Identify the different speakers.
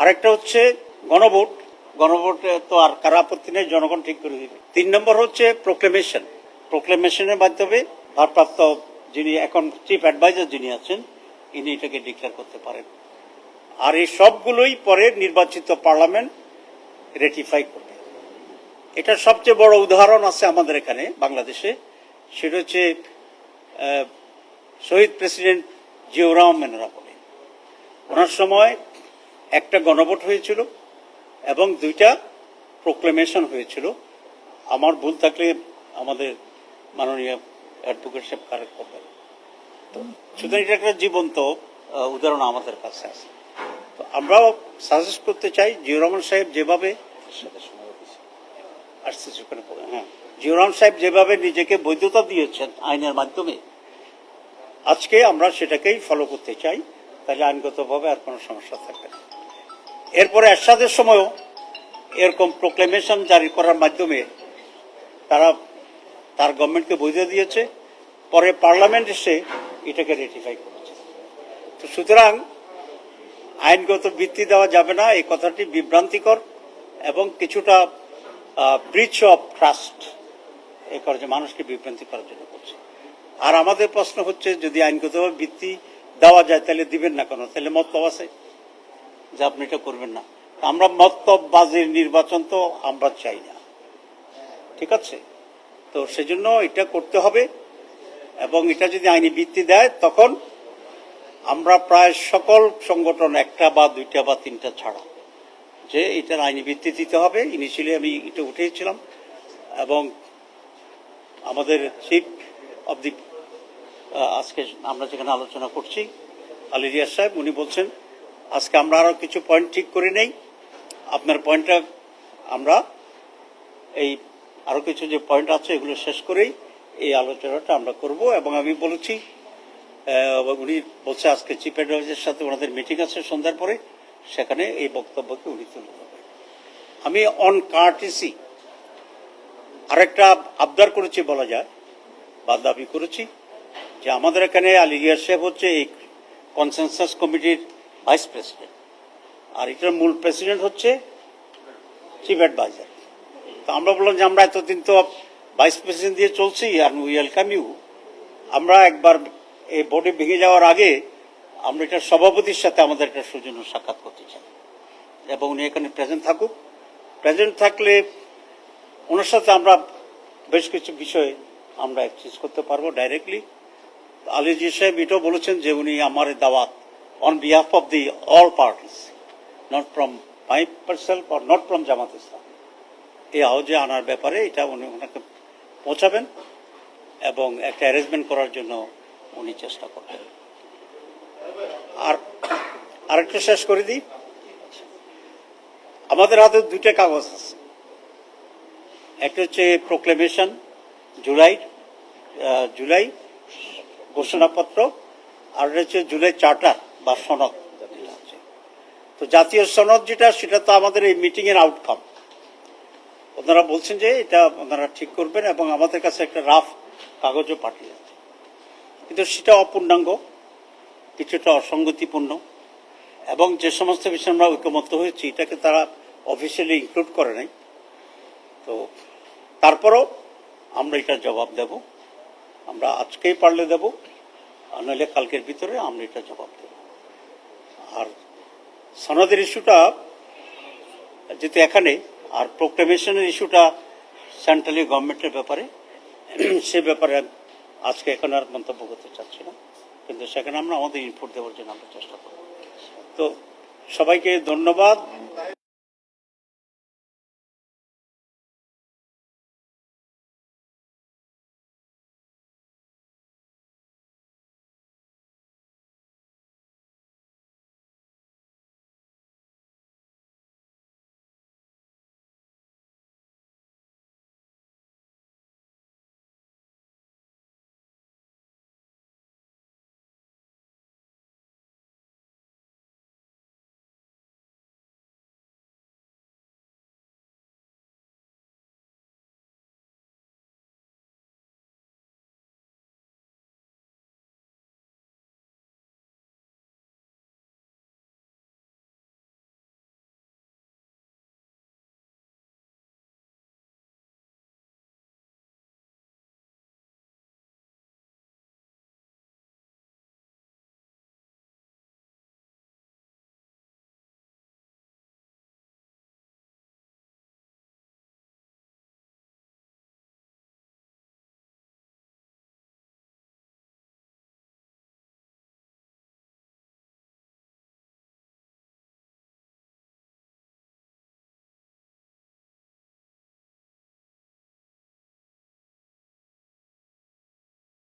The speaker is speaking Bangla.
Speaker 1: আরেকটা হচ্ছে গণভোট। গণভোটে তো আর কারও আপত্তি নেই, জনগণ ঠিক করে দিবে। তিন নম্বর হচ্ছে প্রোক্লেমেশন প্রোক্লেমেশনের মাধ্যমে ভারপ্রাপ্ত যিনি এখন চিফ অ্যাডভাইজার যিনি আছেন, ইনি এটাকে ডিক্লেয়ার করতে পারেন। আর এই সবগুলোই পরে নির্বাচিত পার্লামেন্ট রেটিফাই করবে। এটার সবচেয়ে বড় উদাহরণ আছে আমাদের এখানে, বাংলাদেশে। সেটা হচ্ছে শহীদ প্রেসিডেন্ট জিয়াউর রহমানেরা বলে ওনার সময় একটা গণভোট হয়েছিল এবং দুইটা প্রোক্লেমেশন হয়েছিল। আমার ভুল থাকলে আমাদের মাননীয় অ্যাডভোকেট সাহেব কারেক্ট করবেন। তো সুতরাং এটা একটা জীবন্ত উদাহরণ আমাদের কাছে আছে। তো আমরাও সাজেস্ট করতে চাই জিয়র রহমান সাহেব যেভাবে ওখানে হ্যাঁ। জিয়র রহমান সাহেব যেভাবে নিজেকে বৈধতা দিয়েছেন আইনের মাধ্যমে, আজকে আমরা সেটাকেই ফলো করতে চাই। তাহলে আইনগতভাবে আর কোনো সমস্যা থাকবে না। এরপরে এরশাদের সময়ও এরকম প্রোক্লেমেশন জারি করার মাধ্যমে তারা তার গভর্নমেন্টকে বৈধ দিয়েছে। পরে পার্লামেন্ট এসে এটাকে রেটিফাই করেছে। তো সুতরাং আইনগত ভিত্তি দেওয়া যাবে না, এই কথাটি বিভ্রান্তিকর এবং কিছুটা ব্রিচ অফ ট্রাস্ট এ করে যে মানুষকে বিভ্রান্তি করার জন্য করছে। আর আমাদের প্রশ্ন হচ্ছে, যদি আইনগতভাবে ভিত্তি দেওয়া যায়, তাহলে দিবেন না কেন? তাহলে মতলব আছে। যে আপনি এটা করবেন না। আমরা মতলববাজির নির্বাচন তো আমরা চাই না। ঠিক আছে? তো সেজন্য এটা করতে হবে এবং এটা যদি আইনি ভিত্তি দেয়, তখন আমরা প্রায় সকল সংগঠন একটা বা দুইটা বা তিনটা ছাড়া। যে এটার আইনি ভিত্তি দিতে হবে। ইনিশিয়ালি আমি এটা উঠেছিলাম এবং আমাদের চিফ অব দি আজকে আমরা যেখানে আলোচনা করছি, আলিরিয়া সাহেব, উনি বলছেন আজকে আমরা আরও কিছু পয়েন্ট ঠিক করে নেই। আপনার পয়েন্টটা আমরা এই আরও কিছু যে পয়েন্ট আছে, এগুলো শেষ করেই এই আলোচনাটা আমরা করব। এবং আমি বলেছি উনি বলছে আজকে চিফ অ্যাডভাইজারের সাথে ওনাদের মিটিং আছে সন্ধ্যার পরে, সেখানে এই বক্তব্যকে উনি তুলে ধরবেন। আমি অন কার্টিসি আরেকটা আবদার করেছি বলা যায় বা দাবি করেছি যে আমাদের এখানে আলী রিয়াজ সাহেব হচ্ছে এই কনসেনসাস কমিটির ভাইস প্রেসিডেন্ট। আর এটার মূল প্রেসিডেন্ট হচ্ছে চিফ অ্যাডভাইজার। তো আমরা বললাম যে আমরা এতদিন তো ভাইস প্রেসিডেন্ট দিয়ে চলছি আর উই ওয়েলকাম ইউ। আমরা একবার এই বোর্ডে ভেঙে যাওয়ার আগে আমরা এটা সভাপতির সাথে আমাদের একটা সৌজন্য সাক্ষাৎ করতে চাই। এবং উনি এখানে প্রেজেন্ট থাকুক। প্রেজেন্ট থাকলে ওনার সাথে আমরা বেশ কিছু বিষয়ে আমরা এক্সচেঞ্জ করতে পারব ডাইরেক্টলি আলিজি সাহেব এটাও বলেছেন যে উনি আমার দাওয়াত behalf of the all parties not from my parcel or not from Jamaat Islam এই হাউজে আনার ব্যাপারে এটা উনি ওনাকে পৌঁছাবেন এবং একটা অ্যারেঞ্জমেন্ট করার জন্য উনি চেষ্টা করবেন। আর আরেকটা শেষ করে দিই। আমাদের হাতে দুইটা কাগজ আছে। একটা হচ্ছে প্রোক্লেমেশন জুলাই জুলাই ঘোষণাপত্র, আর হচ্ছে জুলাই চার্টার বা সনদ। তো জাতীয় সনদ যেটা, সেটা তো আমাদের এই মিটিং এর আউটকাম ওনারা বলছেন যে এটা ওনারা ঠিক করবেন এবং আমাদের কাছে একটা রাফ কাগজও পাঠিয়েছে কিন্তু সেটা অপূর্ণাঙ্গ, কিছুটা অসঙ্গতিপূর্ণ এবং যে সমস্ত বিষয়ে আমরা ঐকমত্য হয়েছি, এটাকে তারা অফিসিয়ালি ইনক্লুড করে নাই। তো তারপরও আমরা এটার জবাব দেব। আমরা আজকেই পারলে দেব নইলে কালকের ভিতরে আমরা এটা জবাব দেব। আর সনদের ইস্যুটা যেহেতু এখানে, আর প্রোক্লেমেশনের ইস্যুটা সেন্ট্রালি গভর্নমেন্টের ব্যাপারে, সে ব্যাপারে আজকে এখন আর মন্তব্য করতে চাচ্ছি না। কিন্তু সেখানে আমরা আমাদের ইনপুট দেওয়ার জন্য আমরা চেষ্টা করব। তো সবাইকে ধন্যবাদ।